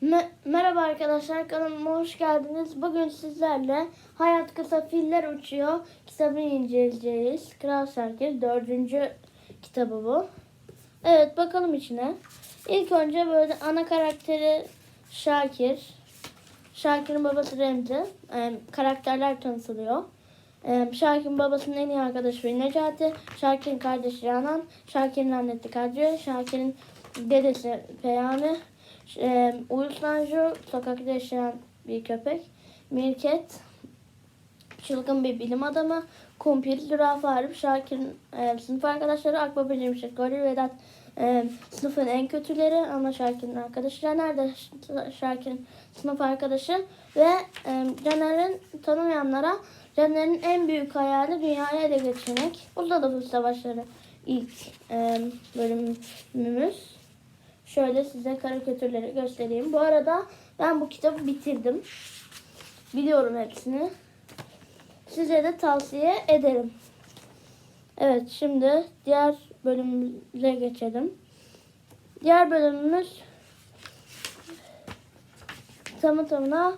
Me- Merhaba arkadaşlar kanalıma hoş geldiniz. Bugün sizlerle Hayat Kısa Filler Uçuyor kitabını inceleyeceğiz. Kral Serkil dördüncü kitabı bu. Evet bakalım içine. İlk önce böyle ana karakteri Şakir. Şakir'in babası Remzi. Ee, karakterler tanıtılıyor. Ee, Şakir'in babasının en iyi arkadaşı Necati. Şakir'in kardeşi Canan. Şakir'in annesi Kadriye. Şakir'in dedesi Peyami. E, Uyuz sokakta yaşayan bir köpek. Mirket çılgın bir bilim adamı. Kumpir, Zürafa Arif, Şakir'in e, sınıf arkadaşları, Akbaba Cemşit, Goril, Vedat e, sınıfın en kötüleri ama Şakir'in arkadaşı Caner de Şakir'in sınıf arkadaşı ve e, Caner'in tanımayanlara Caner'in en büyük hayali dünyayı ele geçirmek. Burada da savaşları ilk e, bölümümüz. Şöyle size karikatürleri göstereyim. Bu arada ben bu kitabı bitirdim. Biliyorum hepsini. Size de tavsiye ederim. Evet şimdi diğer bölümümüze geçelim. Diğer bölümümüz tamı tamına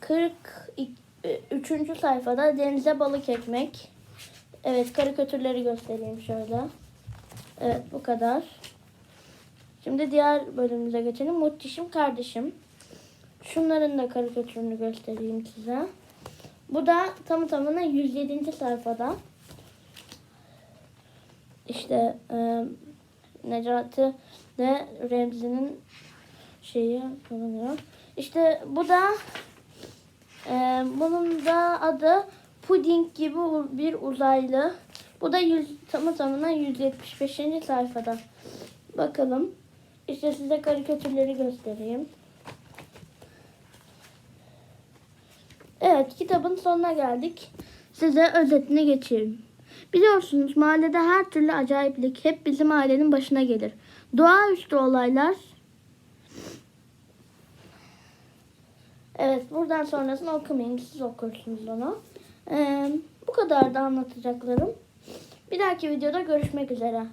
43. sayfada denize balık ekmek. Evet karikatürleri göstereyim şöyle. Evet bu kadar. Şimdi diğer bölümümüze geçelim. Muhteşem kardeşim. Şunların da karikatürünü göstereyim size. Bu da tamı tamına 107. sayfada. İşte e, Necati de Remzi'nin şeyi bulunuyor. İşte bu da e, bunun da adı puding gibi bir uzaylı. Bu da 100, tamı tamına 175. sayfada. Bakalım. İşte size karikatürleri göstereyim. Evet kitabın sonuna geldik. Size özetini geçeyim. Biliyorsunuz mahallede her türlü acayiplik hep bizim ailenin başına gelir. Doğaüstü olaylar. Evet buradan sonrasını okumayın. Siz okursunuz onu. Ee, bu kadar da anlatacaklarım. Bir dahaki videoda görüşmek üzere.